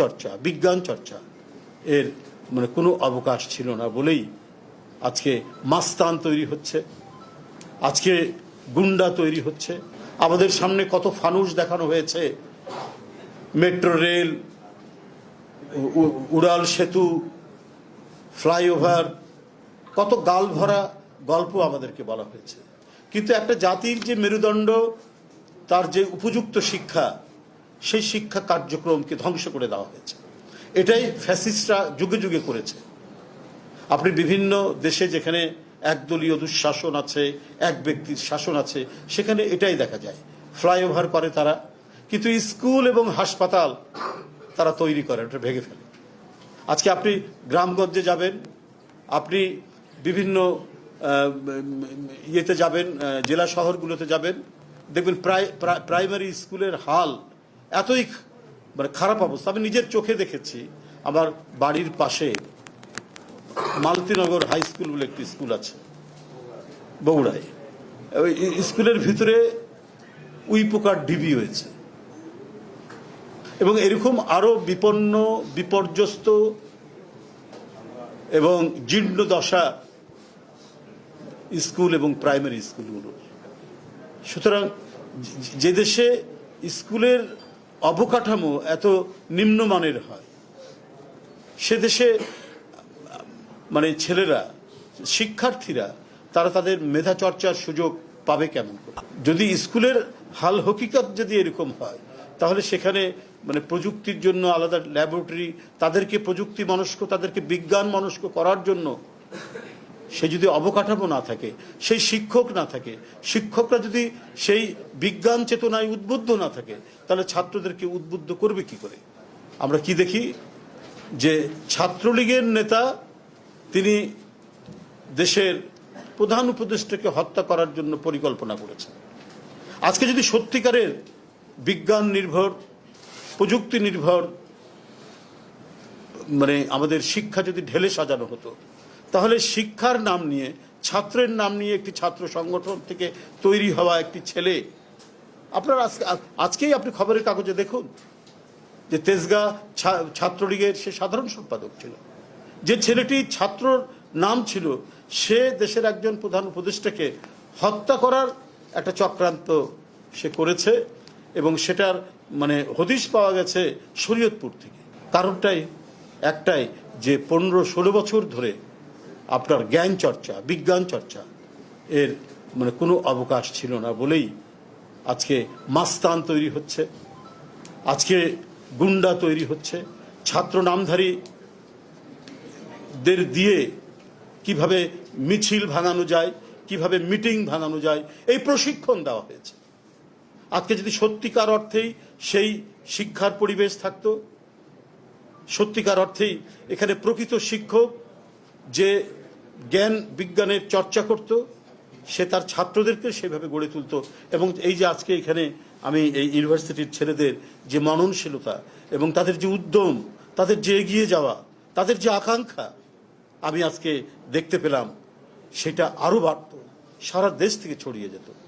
চর্চা, বিজ্ঞান চর্চা এর মানে কোনো অবকাশ ছিল না বলেই আজকে মাস্তান তৈরি হচ্ছে, আজকে গুন্ডা তৈরি হচ্ছে। আমাদের সামনে কত ফানুস দেখানো হয়েছে, মেট্রো রেল উড়াল সেতু, ফ্লাইওভার, কত গাল ভরা গল্প আমাদেরকে বলা হয়েছে। কিন্তু একটা জাতির যে মেরুদণ্ড, তার যে উপযুক্ত শিক্ষা সেই শিক্ষা কার্যক্রমকে ধ্বংস করে দেওয়া হয়েছে। এটাই ফ্যাসিস্টরা যুগে যুগে করেছে। আপনি বিভিন্ন দেশে যেখানে একদলীয় দুঃশাসন আছে, এক ব্যক্তির শাসন আছে, সেখানে এটাই দেখা যায়। ফ্লাইওভার করে তারা, কিন্তু স্কুল এবং হাসপাতাল তারা তৈরি করে, ওটা ভেঙে ফেলে। আজকে আপনি গ্রামগঞ্জে যাবেন, আপনি বিভিন্ন ইয়েতে যাবেন জেলা শহরগুলোতে যাবেন, দেখবেন প্রায়, প্রাইমারি স্কুলের হাল এতই মানে খারাপ অবস্থা। আমি নিজের চোখে দেখেছি। আমার বাড়ির পাশে মালতীনগর হাই স্কুল বলে একটি স্কুল আছে, বগুড়ায়। ওই স্কুলের ভিতরে উই পোকার ডিবি হয়েছে। এবং এরকম আরও বিপন্ন, বিপর্যস্ত এবং জীর্ণ দশা স্কুল এবং প্রাইমারি স্কুলগুলো সুতরাং যে দেশে স্কুলের অবকাঠামো এত নিম্নমানের হয়। সে দেশে মানে ছেলেরা, শিক্ষার্থীরা, তারা তাদের মেধা চর্চার সুযোগ পাবে কেমন করে? যদি স্কুলের হাল হকিকত যদি এরকম হয়, তাহলে সেখানে মানে প্রযুক্তির জন্য আলাদা ল্যাবরেটরি, তাদেরকে প্রযুক্তি মনস্ক, তাদেরকে বিজ্ঞান মনস্ক করার জন্য সে যদি অবকাঠামো না থাকে, সেই শিক্ষক না থাকে, শিক্ষকরা যদি সেই বিজ্ঞান চেতনায় উদ্বুদ্ধ না থাকে, তাহলে ছাত্রদেরকে উদ্বুদ্ধ করবে কি করে? আমরা কি দেখি? যে ছাত্রলীগের নেতা, তিনি দেশের প্রধান উপদেষ্টাকে হত্যা করার জন্য পরিকল্পনা করেছেন। আজকে যদি সত্যিকারের বিজ্ঞান নির্ভর, প্রযুক্তি নির্ভর মানে আমাদের শিক্ষা যদি ঢেলে সাজানো হতো তাহলে শিক্ষার নাম নিয়ে, ছাত্রের নাম নিয়ে একটি ছাত্র সংগঠন থেকে তৈরি হওয়া একটি ছেলে। আপনার আজকে, আজকেই আপনি খবরের কাগজে দেখুন যে তেজগা ছাত্রলীগের সে সাধারণ সম্পাদক ছিল। যে ছেলেটি ছাত্র নাম ছিল, সে দেশের একজন প্রধান উপদেষ্টাকে হত্যা করার একটা চক্রান্ত সে করেছে এবং সেটার মানে হদিশ পাওয়া গেছে শরীয়তপুর থেকে। কারণটাই একটাই যে পনেরো ষোলো বছর ধরে আপনার জ্ঞান চর্চা, বিজ্ঞান চর্চা এর মানে কোনো অবকাশ ছিল না বলেই আজকে মাস্তান তৈরি হচ্ছে, আজকে গুন্ডা তৈরি হচ্ছে, ছাত্র নামধারী দের দিয়ে কীভাবে মিছিল ভাঙানো যায়, কীভাবে মিটিং ভাঙানো যায়, এই প্রশিক্ষণ দেওয়া হয়েছে। আজকে যদি সত্যিকার অর্থেই সেই শিক্ষার পরিবেশ থাকতো, সত্যিকার অর্থেই এখানে প্রকৃত শিক্ষক যে জ্ঞান বিজ্ঞানের চর্চা করত, সে তার ছাত্রদেরকে সেভাবে গড়ে তুলত। এবং এই যে আজকে এখানে আমি এই ইউনিভার্সিটির ছেলেদের যে মননশীলতা এবং তাদের যে উদ্যম, তাদের যে এগিয়ে যাওয়া, তাদের যে আকাঙ্ক্ষা আমি আজকে দেখতে পেলাম, সেটা আরও বাড়ত, সারা দেশ থেকে ছড়িয়ে যেত।